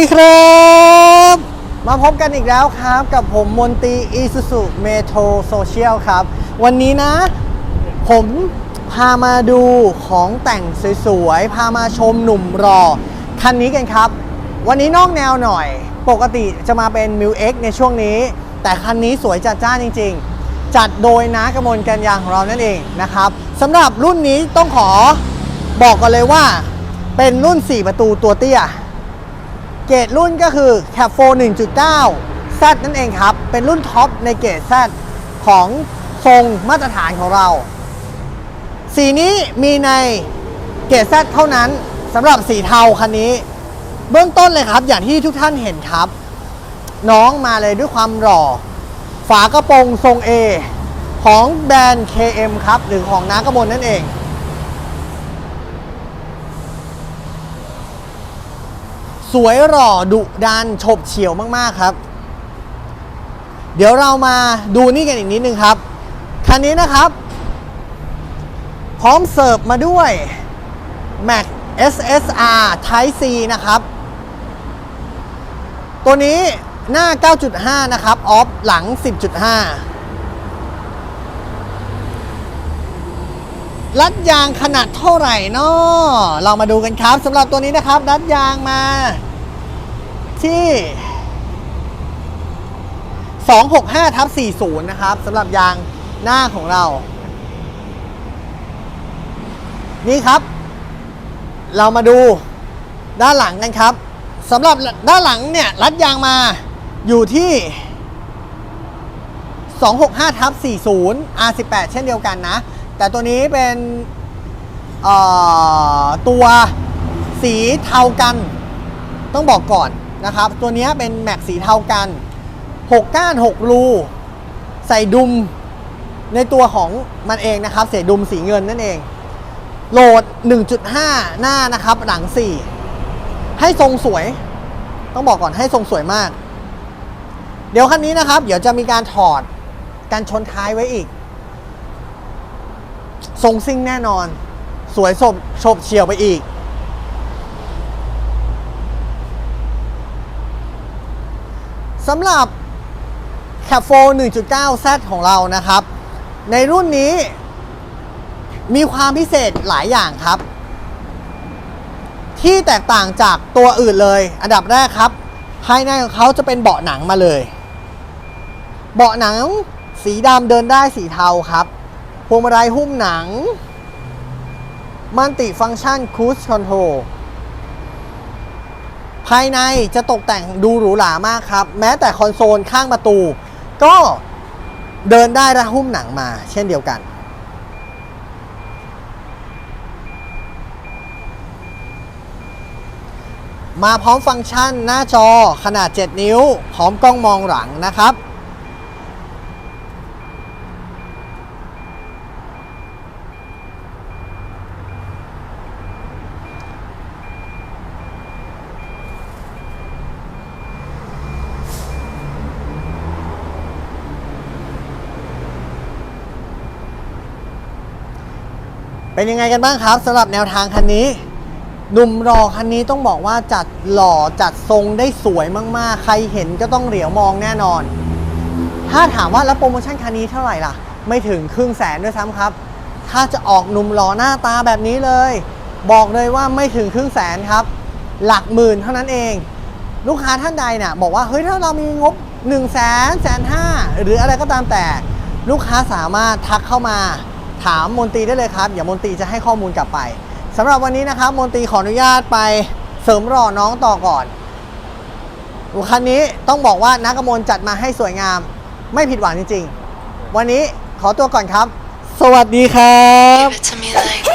ดีครับ มาพบกันอีกแล้วครับกับผมมนตรี Isuzu Metro Social ครับ วันนี้นะ ผมพามาดูของแต่งสวยๆ พามาชมหนุ่มรอ คันนี้กันครับ วันนี้นอกแนวหน่อย ปกติจะมาเป็น m ิ X ในช่วงนี้ แต่คันนี้สวยจัดจ้านจริง ๆ จัดโดยน้ากมลกันยางของเรานั่นเองนะครับสำหรับรุ่นนี้ต้องขอบอกกันเลยว่า เป็นรุ่น 4 ประตูตัวเตี้ย เกรดรุ่นก็คือ Cap 4 1.9 Z นั่นเองครับ เป็นรุ่นท็อปในเกรด Z ของทรงมาตรฐานของเรา สีนี้มีในเกรด Z เท่านั้นสำหรับสีเทาคันนี้ เบื้องต้นเลยครับ อย่างที่ทุกท่านเห็นครับ น้องมาเลยด้วยความหล่อ ฝากระโปรงทรง A ของแบรนด์ KM ครับ หรือของน้ากระมลนั่นเอง สวยหล่อดุดันฉบเฉียวมากๆครับ เดี๋ยวเรามาดูนี่กันอีกนิดนึงครับ คันนี้นะครับ พร้อมเสิร์ฟมาด้วย Mac SSR Type C นะครับ ตัวนี้หน้า 9.5 นะครับ ออฟหลัง 10.5 รัดยางขนาดเท่าไหร่นาะเรามาดูกันครับสำหรับตัวนี้นะครับ รัดยางมา ที่ 265ทับ40 นะครับสำหรับยางหน้าของเรา นี่ครับ เรามาดูด้านหลังกันครับสำหรับด้านหลังเนี่ย รัดยางมาอยู่ที่ 265ทับ40 R18 เช่นเดียวกันนะ แต่ตัวนี้เป็นตัวสีเทากัน ต้องบอกก่อนนะครับ ตัวนี้เป็นแม็กสีเทากัน 6 ก้าน 6 รู ใส่ดุมในตัวของมันเองนะครับ เสียดุมสีเงินนั่นเอง โหลด 1.5 หน้านะครับ หลัง 4 ให้ทรงสวย ต้องบอกก่อนให้ทรงสวยมาก เดี๋ยวคันนี้นะครับ เดี๋ยวจะมีการถอดการชนท้ายไว้อีก ทรงซิ่งแน่นอน สวยสบโฉบเฉียวไปอีก สำหรับ c a p 4 1.9 Z ของเรานะครับ ในรุ่นนี้มีความพิเศษหลายอย่างครับ ที่แตกต่างจากตัวอื่นเลย อันดับแรกครับ ภายในของเขาจะเป็นเบาะหนังมาเลย เบาะหนังสีดำเดินได้สีเทาครับ พวงมาลัยหุ้มหนัง มันติฟังก์ชันครู e คอนโทรลภายในจะตกแต่งดูหรูหรามากครับ แม้แต่คอนโซลข้างประตู ก็เดินได้และหุ้มหนังมา เช่นเดียวกันมาพร้อมฟังก์ชันหน้าจอขนาด 7 นิ้ว พร้อมกล้องมองหลังนะครับ เป็นยังไงกันบ้างครับสำหรับแนวทางคันนี้หนุ่มรอคันนี้ต้องบอกว่าจัดหล่อจัดทรงได้สวยมากๆ ใครเห็นก็ต้องเหลียวมองแน่นอน ถ้าถามว่าแล้วโปรโมชั่นคันนี้เท่าไหร่ล่ะ ไม่ถึงครึ่งแสนด้วยซ้ำครับ ถ้าจะออกหนุ่มหล่อหน้าตาแบบนี้เลย บอกเลยว่าไม่ถึงครึ่งแสนครับ หลักหมื่นเท่านั้นเอง ลูกค้าท่านใดเนี่ยบอกว่าเฮ้ยถ้าเรามีงบ1นึ่งแสนแสนห้าหรืออะไรก็ตามแต่ ลูกค้าสามารถทักเข้ามา ถามมนตรีได้เลยครับอย่ามนตรีจะให้ข้อมูลกลับไปสำหรับวันนี้นะครับมนตรีขออนุญาตไปเสริมรอน้องต่อก่อนคันนี้ต้องบอกว่านักกมลจัดมาให้สวยงามไม่ผิดหวังจริง ๆ วันนี้ขอตัวก่อนครับ สวัสดีครับ